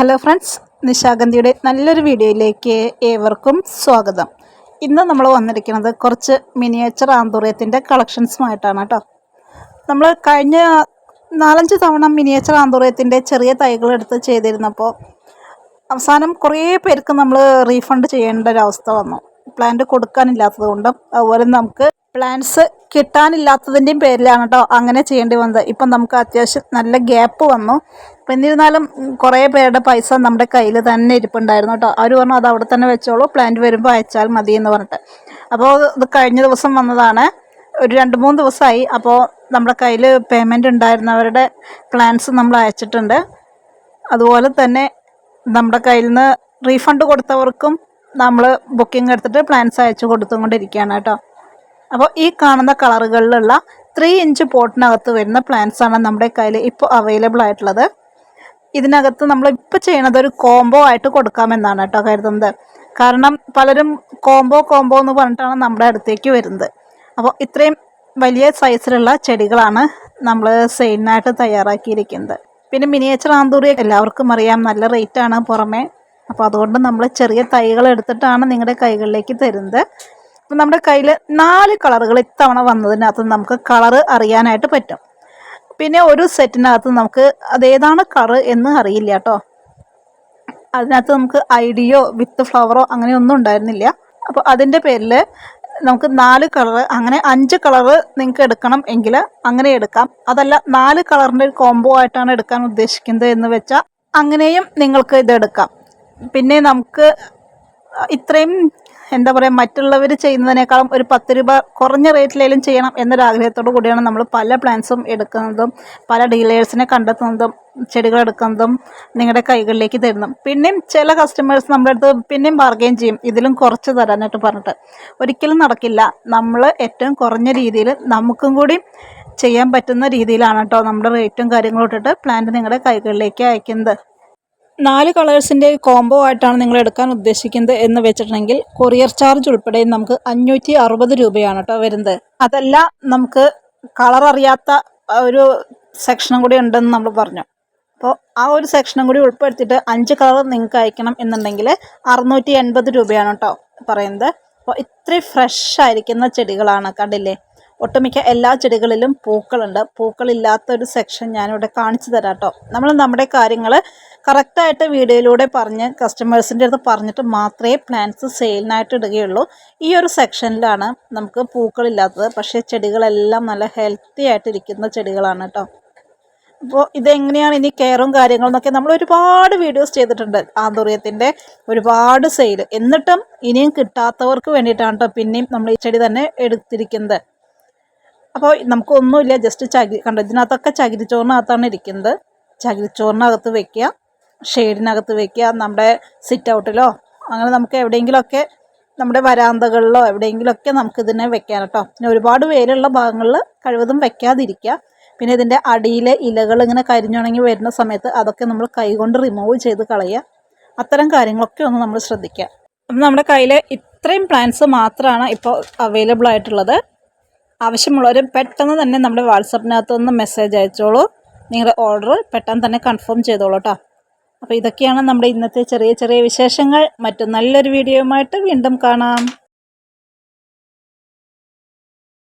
Hello friends നിശാഗന്ധിയുടെ നല്ലൊരു വീഡിയോയിലേക്ക് ഏവർക്കും സ്വാഗതം. ഇന്ന് നമ്മൾ വന്നിരിക്കുന്നത് കുറച്ച് മിനിയേച്ചർ ആന്തൂറിയത്തിന്റെ കളക്ഷൻസുമായിട്ടാണ് കേട്ടോ നമ്മൾ കഴിഞ്ഞ നാലഞ്ച് തവണ മിനിയേച്ചർ ആന്തൂറിയത്തിന്റെ ചെറിയ തൈകൾ എടുത്ത് ചെയ്തിരുന്നപ്പോൾ അവസാനം കുറേ പേർക്ക് നമ്മൾ റീഫണ്ട് ചെയ്യേണ്ട ഒരവസ്ഥ വന്നു. പ്ലാന്റ് കൊടുക്കാനില്ലാത്തത് കൊണ്ടും അതുപോലെ നമുക്ക് പ്ലാന്റ്സ് കിട്ടാനില്ലാത്തതിന്റെയും പേരിലാണ് കേട്ടോ അങ്ങനെ ചെയ്യേണ്ടി വന്നത്. ഇപ്പം നമുക്ക് അത്യാവശ്യം നല്ല ഗ്യാപ്പ് വന്നു. അപ്പം എന്നിരുന്നാലും കുറേ പേരുടെ പൈസ നമ്മുടെ കയ്യിൽ തന്നെ ഇരിപ്പുണ്ടായിരുന്നു കേട്ടോ അവർ പറഞ്ഞു അത് അവിടെ തന്നെ വെച്ചോളൂ പ്ലാന്റ് വരുമ്പോൾ അയച്ചാൽ മതി എന്ന് പറഞ്ഞിട്ട്. അപ്പോൾ ഇത് കഴിഞ്ഞ ദിവസം വന്നതാണ്. ഒരു രണ്ട് മൂന്ന് ദിവസമായി അപ്പോൾ നമ്മുടെ കയ്യിൽ പേയ്മെന്റ് ഉണ്ടായിരുന്നവരുടെ പ്ലാൻസ് നമ്മൾ അയച്ചിട്ടുണ്ട്. അതുപോലെ തന്നെ നമ്മുടെ കയ്യിൽ നിന്ന് റീഫണ്ട് കൊടുത്തവർക്കും നമ്മൾ ബുക്കിംഗ് എടുത്തിട്ട് പ്ലാൻസ് അയച്ചു കൊടുത്തുകൊണ്ടിരിക്കുകയാണ് കേട്ടോ അപ്പോൾ ഈ കാണുന്ന കളറുകളിലുള്ള ത്രീ ഇഞ്ച് പോട്ടിനകത്ത് വരുന്ന പ്ലാൻസ് ആണ് നമ്മുടെ കയ്യിൽ ഇപ്പോൾ അവൈലബിൾ ആയിട്ടുള്ളത്. ഇതിനകത്ത് നമ്മൾ ഇപ്പോൾ ചെയ്യണത് ഒരു കോംബോ ആയിട്ട് കൊടുക്കാമെന്നാണ് കേട്ടോ കരുതുന്നത്. കാരണം പലരും കോംബോ കോംബോ എന്ന് പറഞ്ഞിട്ടാണ് നമ്മുടെ അടുത്തേക്ക് വരുന്നത്. അപ്പോൾ ഇത്രയും വലിയ സൈസിലുള്ള ചെടികളാണ് നമ്മൾ സെയിലിനായിട്ട് തയ്യാറാക്കിയിരിക്കുന്നത്. പിന്നെ മിനിയേച്ചർ ആന്തൂറി എല്ലാവർക്കും അറിയാം നല്ല റേറ്റാണ് പുറമേ. അപ്പോൾ അതുകൊണ്ട് നമ്മൾ ചെറിയ തൈകൾ എടുത്തിട്ടാണ് നിങ്ങളുടെ കൈകളിലേക്ക് തരുന്നത്. അപ്പം നമ്മുടെ കയ്യിൽ നാല് കളറുകൾ ഇത്തവണ വന്നതിനകത്ത് നമുക്ക് കളറ് അറിയാനായിട്ട് പറ്റും. പിന്നെ ഒരു സെറ്റിനകത്ത് നമുക്ക് അതേതാണ് കറ് എന്ന് അറിയില്ല കേട്ടോ. അതിനകത്ത് നമുക്ക് ഐഡിയോ വിത്ത് ഫ്ലവറോ അങ്ങനെ ഒന്നും ഉണ്ടായിരുന്നില്ല. അപ്പോൾ അതിന്റെ പേരിൽ നമുക്ക് നാല് കളറ് അങ്ങനെ അഞ്ച് കളറ് നിങ്ങൾക്ക് എടുക്കണം എങ്കിൽ അങ്ങനെ എടുക്കാം. അതല്ല നാല് കളറിന്റെ ഒരു കോംബോ ആയിട്ടാണ് എടുക്കാൻ ഉദ്ദേശിക്കുന്നത് എന്ന് വെച്ചാൽ അങ്ങനെയും നിങ്ങൾക്ക് ഇത് എടുക്കാം. പിന്നെ നമുക്ക് ഇത്രയും എന്താ പറയുക മറ്റുള്ളവർ ചെയ്യുന്നതിനേക്കാളും ഒരു പത്ത് രൂപ കുറഞ്ഞ റേറ്റിലേലും ചെയ്യണം എന്നൊരാഗ്രഹത്തോടു കൂടിയാണ് നമ്മൾ പല പ്ലാൻസും എടുക്കുന്നതും പല ഡീലേഴ്സിനെ കണ്ടെത്തുന്നതും ചെടികൾ എടുക്കുന്നതും നിങ്ങളുടെ കൈകളിലേക്ക് തരുന്നതും. പിന്നെയും ചില കസ്റ്റമേഴ്സ് നമ്മുടെ അടുത്ത് പിന്നെയും ബാർഗെയിൻ ചെയ്യും ഇതിലും കുറച്ച് തരാനായിട്ട് പറഞ്ഞിട്ട്. ഒരിക്കലും നടക്കില്ല. നമ്മൾ ഏറ്റവും കുറഞ്ഞ രീതിയിൽ നമുക്കും കൂടി ചെയ്യാൻ പറ്റുന്ന രീതിയിലാണ് കേട്ടോ നമ്മുടെ റേറ്റും കാര്യങ്ങളും ഇട്ടിട്ട് പ്ലാന്റ് നിങ്ങളുടെ കൈകളിലേക്ക് അയക്കുന്നത്. നാല് കളേഴ്സിന്റെ കോംബോ ആയിട്ടാണ് നിങ്ങൾ എടുക്കാൻ ഉദ്ദേശിക്കുന്നത് എന്ന് വെച്ചിട്ടുണ്ടെങ്കിൽ കൊറിയർ ചാർജ് ഉൾപ്പെടെ നമുക്ക് അഞ്ഞൂറ്റി അറുപത് രൂപയാണ് കേട്ടോ വരുന്നത്. അതല്ല നമുക്ക് കളർ അറിയാത്ത ഒരു സെക്ഷനും കൂടി ഉണ്ടെന്ന് നമ്മൾ പറഞ്ഞു. അപ്പോൾ ആ ഒരു സെക്ഷനും കൂടി ഉൾപ്പെടുത്തിയിട്ട് അഞ്ച് കളർ നിങ്ങൾക്ക് അയക്കണം എന്നുണ്ടെങ്കിൽ അറുന്നൂറ്റി എൺപത് രൂപയാണ് കേട്ടോ പറയുന്നത്. അപ്പോൾ ഇത്രയും ഫ്രഷ് ആയിരിക്കുന്ന ചെടികളാണ് കണ്ടില്ലേ? ഒട്ടുമിക്ക എല്ലാ ചെടികളിലും പൂക്കളുണ്ട്. പൂക്കളില്ലാത്ത ഒരു സെക്ഷൻ ഞാനിവിടെ കാണിച്ചു തരാം കേട്ടോ നമ്മൾ നമ്മുടെ കാര്യങ്ങൾ കറക്റ്റായിട്ട് വീഡിയോയിലൂടെ പറഞ്ഞ് കസ്റ്റമേഴ്സിന്റെ അടുത്ത് പറഞ്ഞിട്ട് മാത്രമേ പ്ലാന്റ്സ് സെയിലിനായിട്ട് ഇടുകയുള്ളൂ. ഈ ഒരു സെക്ഷനിലാണ് നമുക്ക് പൂക്കളില്ലാത്തത്. പക്ഷേ ചെടികളെല്ലാം നല്ല ഹെൽത്തി ആയിട്ടിരിക്കുന്ന ചെടികളാണ് കേട്ടോ അപ്പോൾ ഇതെങ്ങനെയാണ് ഇനി കെയറും കാര്യങ്ങളും എന്നൊക്കെ നമ്മൾ ഒരുപാട് വീഡിയോസ് ചെയ്തിട്ടുണ്ട്. ആന്തുറിയത്തിന്റെ ഒരുപാട് സെയിൽ എന്നിട്ടും ഇനിയും കിട്ടാത്തവർക്ക് വേണ്ടിയിട്ടാണ് കേട്ടോ പിന്നെയും നമ്മൾ ഈ ചെടി തന്നെ എടുത്തിരിക്കുന്നത്. അപ്പോൾ നമുക്കൊന്നുമില്ല ജസ്റ്റ് ചകി കണ്ടോ ഇതിനകത്തൊക്കെ ചകിരിച്ചോറിനകത്താണ് ഇരിക്കുന്നത്. ചകിരിച്ചോറിനകത്ത് വെക്കുക ഷെയ്ഡിനകത്ത് വെക്കുക നമ്മുടെ സിറ്റ് ഔട്ടിലോ അങ്ങനെ നമുക്ക് എവിടെയെങ്കിലുമൊക്കെ നമ്മുടെ വരാന്തകളിലോ എവിടെയെങ്കിലുമൊക്കെ നമുക്കിതിനെ വെക്കാൻ കേട്ടോ. പിന്നെ ഒരുപാട് വേരുള്ള ഭാഗങ്ങളിൽ കഴിവതും വെക്കാതിരിക്കുക. പിന്നെ ഇതിന്റെ അടിയിലെ ഇലകൾ ഇങ്ങനെ കരിഞ്ഞുണങ്ങി വരുന്ന സമയത്ത് അതൊക്കെ നമ്മൾ കൈകൊണ്ട് റിമൂവ് ചെയ്ത് കളയുക. അത്തരം കാര്യങ്ങളൊക്കെ ഒന്ന് നമ്മൾ ശ്രദ്ധിക്കുക. അപ്പം നമ്മുടെ കയ്യിൽ ഇത്രയും പ്ലാന്റ്സ് മാത്രമാണ് ഇപ്പോൾ അവൈലബിൾ ആയിട്ടുള്ളത്. ആവശ്യമുള്ളവർ പെട്ടെന്ന് തന്നെ നമ്മുടെ വാട്സപ്പിനകത്ത് ഒന്ന് മെസ്സേജ് അയച്ചോളൂ. നിങ്ങളുടെ ഓർഡർ പെട്ടെന്ന് തന്നെ കൺഫേം ചെയ്തോളൂ കേട്ടോ അപ്പോൾ ഇതൊക്കെയാണ് നമ്മുടെ ഇന്നത്തെ ചെറിയ ചെറിയ വിശേഷങ്ങൾ. മറ്റു നല്ലൊരു വീഡിയോയുമായിട്ട് വീണ്ടും കാണാം.